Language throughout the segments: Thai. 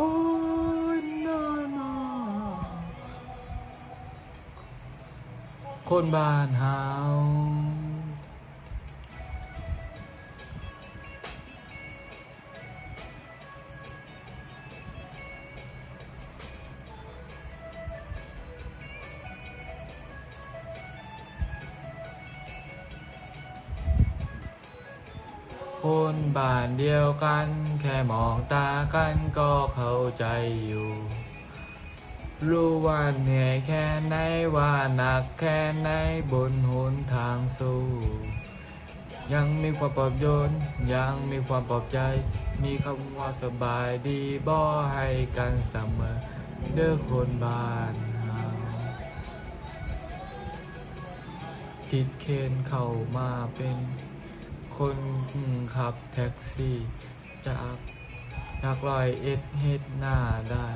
โอ้ยนอนาคนบ้านเฮา คนบ้านเดียวกัน แค่มองตากันก็เข้าใจอยู่ รู้ว่าเหนื่อยแค่ไหนว่าหนักแค่ไหนบนหนทางสู้ ยังมีความปลอบโยน ยังมีความปลอบใจ มีคำว่าสบายดีบ่ให้กันเสมอเด้อคนบ้านเฮาคิดเคนเข้ามาเป็น คนขับแท็กซี่จากจากรอยเอ็ดเฮ็ดหน้าได้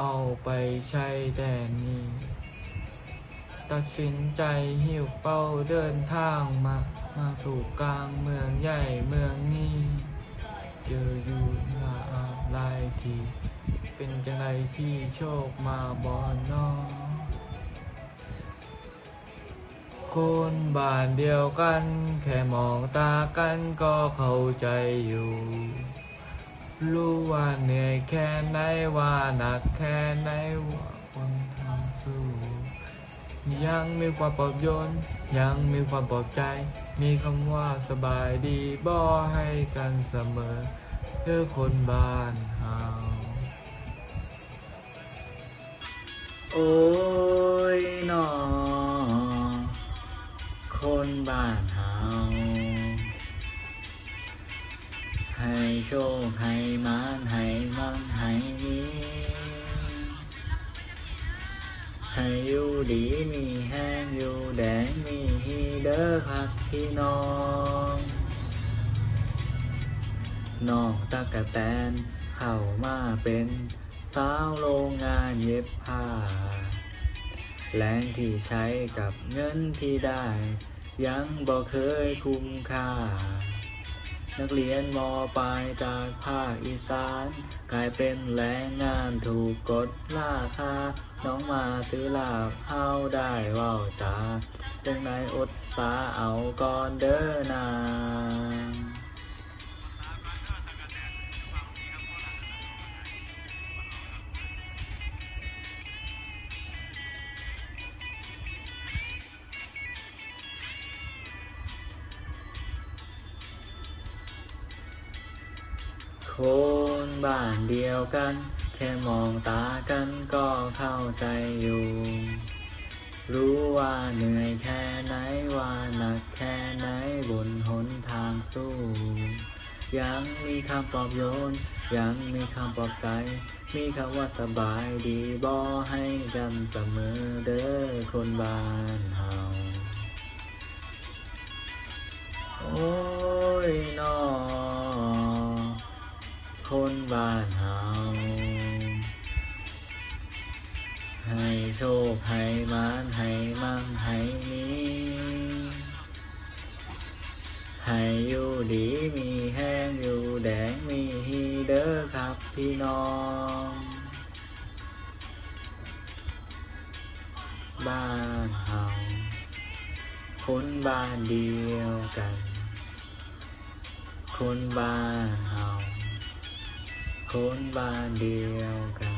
เอาไปใช้แต่นี้ ตัดสินใจหิวเป้าเดินทางมา มาสู่กลางเมืองใหญ่เมืองนี้ เจออยู่หน้าลายที เป็นจังไรพี่โชคมาบอนนอ คนบ้านเดียวกัน แค่มองตากันก็เข้าใจอยู่ รู้ว่าเหนื่อยแค่ไหนว่าหนักแค่ไหนว่าคนทำสู้ ยังมีความปลอบโยน ยังมีความปลอบใจ มีคำว่าสบายดีบ่ให้กันเสมอเพื่อคนบ้านเฮาโอ้ยหนอ คนบ้านเฮาให้โชคให้มานให้มั่งให้มีให้อยู่ดีมีแห้งอยู่แดงมีฮีเด้อครับพี่น้อง นองตะกะแตนเข้ามาเป็นสาวโรงงานเย็บผ้า แรงที่ใช้กับเงินที่ได้ ยังบ่เคยคุ้มค่า นักเรียนมปลายจากภาคอีสาน กลายเป็นแรงงานถูกกดราคา น้องมาซื้อลาบเฮาได้ว้าจาจังไดอดตาเอาก่อนเด้อนาง คนบ้านเดียวกัน แค่มองตากันก็เข้าใจอยู่ รู้ว่าเหนื่อยแค่ไหนว่าหนักแค่ไหนบนหนทางสู้ ยังมีคำปลอบโยน ยังมีคำปลอบใจ มีคำว่าสบายดีบ่ให้กันเสมอเด้อคนบ้านเฮาโอ้ ให้โชคให้มานให้มั่งให้มีให้อยู่ดีมีแห้งอยู่แดงมีฮีเด้อครับพี่น้อง บ้านเฮาคนบ้านเดียวกัน คนบ้านเฮาคนบ้านเดียวกัน